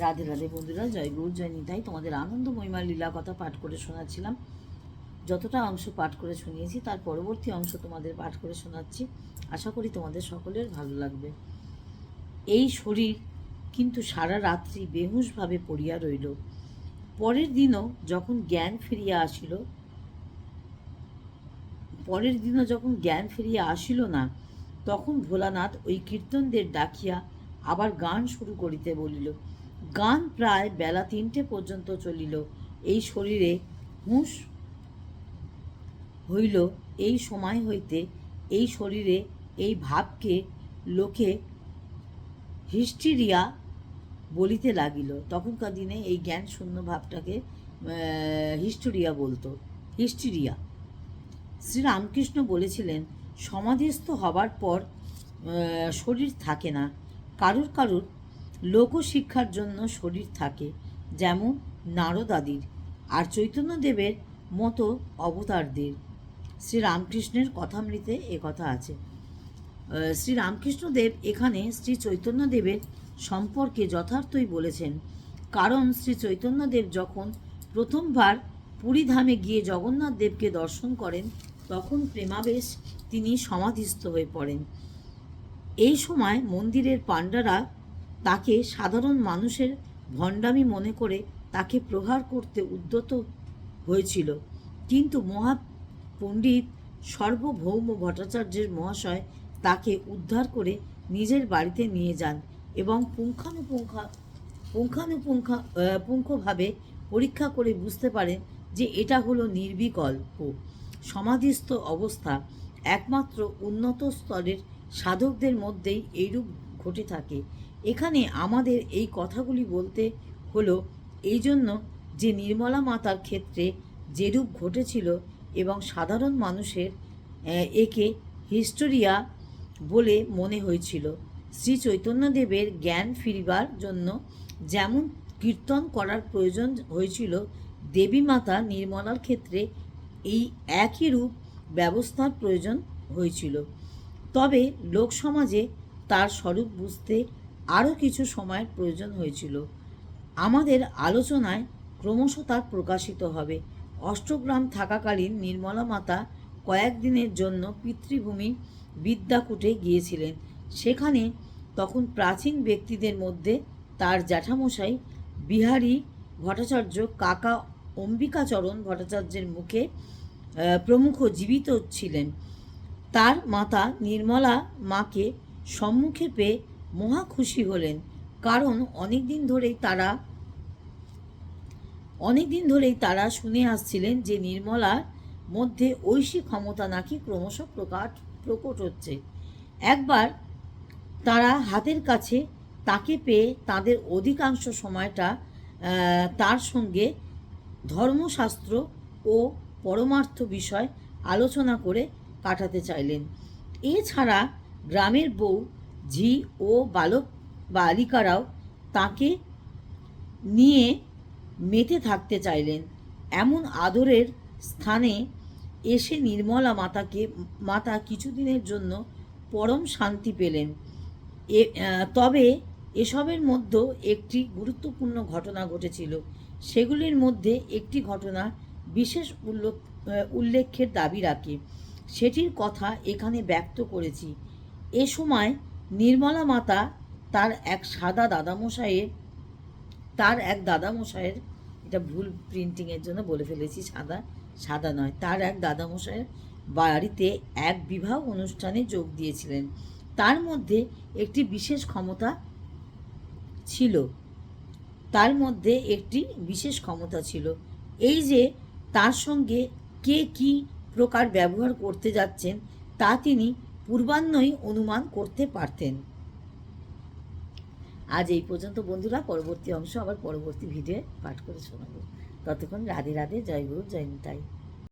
রাধে রাধে বন্ধুরা, জয় গৌর, জয় নিতাই। তোমাদের আনন্দ মহিমার লীলা কথা পাঠ করে শোনাচ্ছিলাম। যতটা অংশ পাঠ করে শুনিয়েছি, তার পরবর্তী অংশ তোমাদের পাঠ করে শোনাচ্ছি। আশা করি তোমাদের সকলের ভালো লাগবে। এই শরীর কিন্তু সারা রাত্রি বেহুশভাবে পড়িয়া রইল। পরের দিনও যখন জ্ঞান ফিরিয়া আসিল, পরের দিনও যখন জ্ঞান ফিরিয়া আসিল না, তখন ভোলানাথ ওই কীর্তনদের ডাকিয়া আবার গান শুরু করিতে বলিল গান প্রায় বেলা তিনটে পর্যন্ত চলিল। এই শরীরে হুঁশ হইল, এই সময় হইতে এই শরীরে এই ভাবকে লোকে হিস্টিরিয়া বলিতে লাগিল। তখনকার দিনে এই জ্ঞান শূন্য ভাবটাকে হিস্টোরিয়া বলতো। হিস্টিরিয়া। শ্রীরামকৃষ্ণ বলেছিলেন, সমাধিস্থ হবার পর শরীর থাকে না। কারুর কারুর লোকশিক্ষার জন্য শরীর থাকে, যেমন নারদাদির আর চৈতন্যদেবের মতো অবতারদের। শ্রীরামকৃষ্ণের কথামৃতে কথা আছে। শ্রীরামকৃষ্ণদেব এখানে শ্রী চৈতন্যদেবের সম্পর্কে যথার্থই বলেছেন, কারণ শ্রী চৈতন্যদেব যখন প্রথমবার পুরীধামে গিয়ে জগন্নাথ দেবকে দর্শন করেন, তখন প্রেমাবেশ তিনি সমাধিস্থ হয়ে পড়েন। এই সময় মন্দিরের পাণ্ডারা তাকে সাধারণ মানুষের ভণ্ডামি মনে করে তাকে প্রহার করতে উদ্যত হয়েছিল। কিন্তু মহা পণ্ডিত সর্বভৌম ভট্টাচার্যের মহাশয় তাকে উদ্ধার করে নিজের বাড়িতে নিয়ে যান এবং পুঙ্খানুপুঙ্খা পুঙ্খানুপুঙ্খা পুঙ্খভাবে পরীক্ষা করে বুঝতে পারেন যে এটা হলো নির্বিকল্প। সমাধিস্থ অবস্থা একমাত্র উন্নত স্তরের সাধকদের মধ্যেই এইরূপ ঘটে থাকে। এখানে আমাদের এই কথাগুলি বলতে হলো এই জন্য যে নির্মলা মাতার ক্ষেত্রে যেরূপ ঘটেছিল এবং সাধারণ মানুষের একে হিস্টোরিয়া বলে মনে হয়েছিল। শ্রী চৈতন্যদেবের জ্ঞান ফিরিবার জন্য যেমন কীর্তন করার প্রয়োজন হয়েছিল, দেবী মাতা নির্মলার ক্ষেত্রে এই একই রূপ ব্যবস্থার প্রয়োজন হয়েছিল। তবে লোকসমাজে তার স্বরূপ বুঝতে আরও কিছু সময়ের প্রয়োজন হয়েছিল। আমাদের আলোচনায় ক্রমশ তার প্রকাশিত হবে। অষ্টগ্রাম থাকাকালীন নির্মলা মাতা কয়েকদিনের জন্য পিতৃভূমি বিদ্যাকূটে গিয়েছিলেন। সেখানে তখন প্রাচীন ব্যক্তিদের মধ্যে তার জ্যাঠামশাই বিহারী ভট্টাচার্য, কাকা অম্বিকাচরণ ভট্টাচার্যের মুখে প্রমুখ জীবিত ছিলেন। তার মাতা নির্মলা মাকে সম্মুখে পেয়ে মহা খুশি হলেন। কারণ অনেক দিন ধরেই তারা অনেক দিন ধরেই তারা শুনে আসছিলেন যে নির্মলার মধ্যে ঐশী ক্ষমতা নাকি ক্রমশ প্রকাট, প্রকট হচ্ছে। একবার তারা হাতের কাছে তাকে পেয়ে তাদের অধিকাংশ সময়টা তার সঙ্গে ধর্মশাস্ত্র ও পরমার্থ বিষয় আলোচনা করে কাটাতে চাইলেন। এছাড়া গ্রামের বউ ঝি ও বালক বালিকারাও তাকে নিয়ে মেতে থাকতে চাইলেন। এমন আদরের স্থানে এসে নির্মলা মাতাকে, মাতা কিছুদিনের জন্য পরম শান্তি পেলেন। এ তবে এসবের মধ্যে একটি গুরুত্বপূর্ণ ঘটনা ঘটেছিল। সেগুলির মধ্যে একটি ঘটনা বিশেষ উল্লেখ উল্লেখের দাবি রাখে। সেটির কথা এখানে ব্যক্ত করেছি। এ সময় নির্মলা মাতা তার এক সাদা দাদামশাইয়ের, তার এক দাদামশাইয়ের, এটা ভুল প্রিন্টিংয়ের জন্য বলে ফেলেছি, সাদা সাদা নয়, তার এক দাদামশাইয়ের বাড়িতে এক বিবাহ অনুষ্ঠানে যোগ দিয়েছিলেন। তার মধ্যে একটি বিশেষ ক্ষমতা ছিল। তার মধ্যে একটি বিশেষ ক্ষমতা ছিল। এই যে তার সঙ্গে কে কি প্রকার ব্যবহার করতে যাচ্ছেন, তা তিনি পূর্বাহ্নই অনুমান করতে পারতেন। আজ এই পর্যন্ত বন্ধুরা, পরবর্তী অংশ আবার পরবর্তী ভিডিও পাঠ করে শোনাবো। ততক্ষণ রাধে রাধে, জয় গুরু, জয়